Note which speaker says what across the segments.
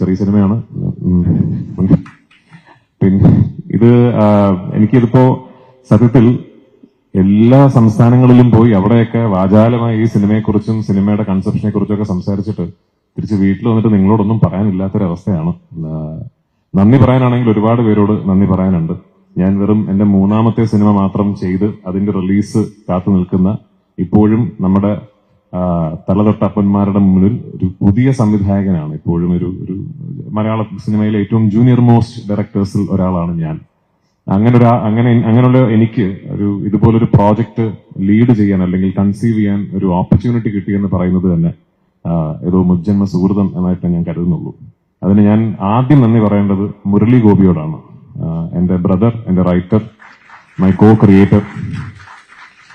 Speaker 1: ചെറിയ സിനിമയാണ്. പിന്നെ ഇത് എനിക്കിതിപ്പോ സത്യത്തിൽ എല്ലാ സംസ്ഥാനങ്ങളിലും പോയി അവിടെയൊക്കെ വാചാലമായി ഈ സിനിമയെക്കുറിച്ചും സിനിമയുടെ കൺസെപ്ഷനെ കുറിച്ചൊക്കെ സംസാരിച്ചിട്ട് തിരിച്ച് വീട്ടിൽ വന്നിട്ട് നിങ്ങളോടൊന്നും പറയാനില്ലാത്തൊരവസ്ഥയാണ്. നന്ദി പറയാനാണെങ്കിൽ ഒരുപാട് പേരോട് നന്ദി പറയാനുണ്ട്. ഞാൻ വെറും എന്റെ മൂന്നാമത്തെ സിനിമ മാത്രം ചെയ്ത് അതിന്റെ റിലീസ് കാത്തു നിൽക്കുന്ന ഇപ്പോഴും നമ്മുടെ തലതൊട്ടപ്പന്മാരുടെ മുന്നിൽ ഒരു പുതിയ സംവിധായകനാണ് ഇപ്പോഴും ഒരു ഒരു മലയാള സിനിമയിലെ ഏറ്റവും ജൂനിയർ മോസ്റ്റ് ഡയറക്ടേഴ്സിൽ ഒരാളാണ് ഞാൻ. അങ്ങനെ ഒരു അങ്ങനെ അങ്ങനെയുള്ള എനിക്ക് ഒരു ഇതുപോലൊരു പ്രോജക്റ്റ് ലീഡ് ചെയ്യാൻ അല്ലെങ്കിൽ കൺസീവ് ചെയ്യാൻ ഒരു ഓപ്പർച്യൂണിറ്റി കിട്ടിയെന്ന് പറയുന്നത് തന്നെ ഏതോ മുജ്ജന്മ സുഹൃതം എന്നായിട്ട് ഞാൻ കരുതുന്നുള്ളൂ. അതിന് ഞാൻ ആദ്യം നന്ദി പറയേണ്ടത് മുരളി ഗോപിയോടാണ്. എന്റെ ബ്രദർ എന്റെ റൈറ്റർ മൈ കോ ക്രിയേറ്റർ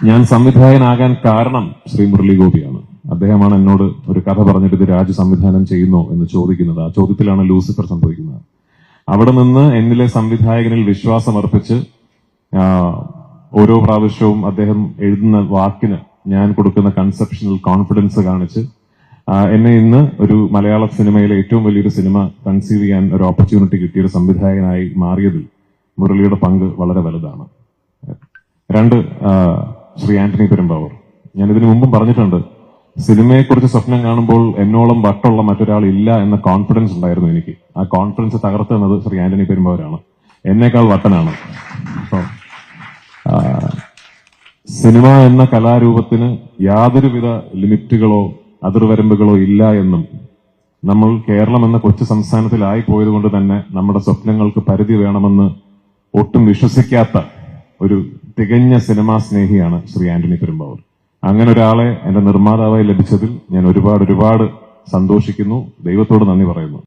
Speaker 1: ഞാൻ സംവിധായകനാകാൻ കാരണം ശ്രീ മുരളി ഗോപിയാണ്. അദ്ദേഹമാണ് എന്നോട് ഒരു കഥ പറഞ്ഞിട്ട് ഇത് രാജ്യ സംവിധാനം ചെയ്യുന്നോ എന്ന് ചോദിക്കുന്നത്. ആ ചോദ്യത്തിലാണ് ലൂസിഫർ സംഭവിക്കുന്നത്. അവിടെ നിന്ന് എന്നിലെ സംവിധായകനിൽ വിശ്വാസം അർപ്പിച്ച് ഓരോ പ്രാവശ്യവും അദ്ദേഹം എഴുതുന്ന വാക്കിന് ഞാൻ കൊടുക്കുന്ന കൺസെപ്ഷണൽ കോൺഫിഡൻസ് കാണിച്ച് എന്നെ ഇന്ന് ഒരു മലയാള സിനിമയിലെ ഏറ്റവും വലിയൊരു സിനിമ കൺസീവ് ചെയ്യാൻ ഒരു ഓപ്പർച്യൂണിറ്റി കിട്ടിയ ഒരു സംവിധായകനായി മാറിയതിൽ മുരളിയുടെ പങ്ക് വളരെ വലുതാണ്. രണ്ട് ശ്രീ ആന്റണി പെരുമ്പാവൂർ. ഞാൻ ഇതിനു മുമ്പും പറഞ്ഞിട്ടുണ്ട് സിനിമയെക്കുറിച്ച് സ്വപ്നം കാണുമ്പോൾ എന്നോളം വട്ടുള്ള മറ്റൊരാൾ ഇല്ല എന്ന കോൺഫിഡൻസ് ഉണ്ടായിരുന്നു എനിക്ക്. ആ കോൺഫിഡൻസ് തകർത്തുന്നത് ശ്രീ ആന്റണി പെരുമ്പാവരാണ്. എന്നേക്കാൾ വട്ടനാണ്. അപ്പോൾ സിനിമ എന്ന കലാരൂപത്തിന് യാതൊരുവിധ ലിമിറ്റുകളോ അതിർവരമ്പുകളോ ഇല്ല എന്നും നമ്മൾ കേരളം എന്ന കൊച്ചു സംസ്ഥാനത്തിലായി പോയതുകൊണ്ട് തന്നെ നമ്മുടെ സ്വപ്നങ്ങൾക്ക് പരിധി വേണമെന്ന് ഒട്ടും വിശ്വസിക്കാത്ത ഒരു തികഞ്ഞ സിനിമാ സ്നേഹിയാണ് ശ്രീ ആന്റണി പെരുമ്പാവൂർ. അങ്ങനെ ഒരാളെ എന്റെ നിർമ്മാതാവായി ലഭിച്ചതിൽ ഞാൻ ഒരുപാട് ഒരുപാട് സന്തോഷിക്കുന്നു. ദൈവത്തോട് നന്ദി പറയുന്നു.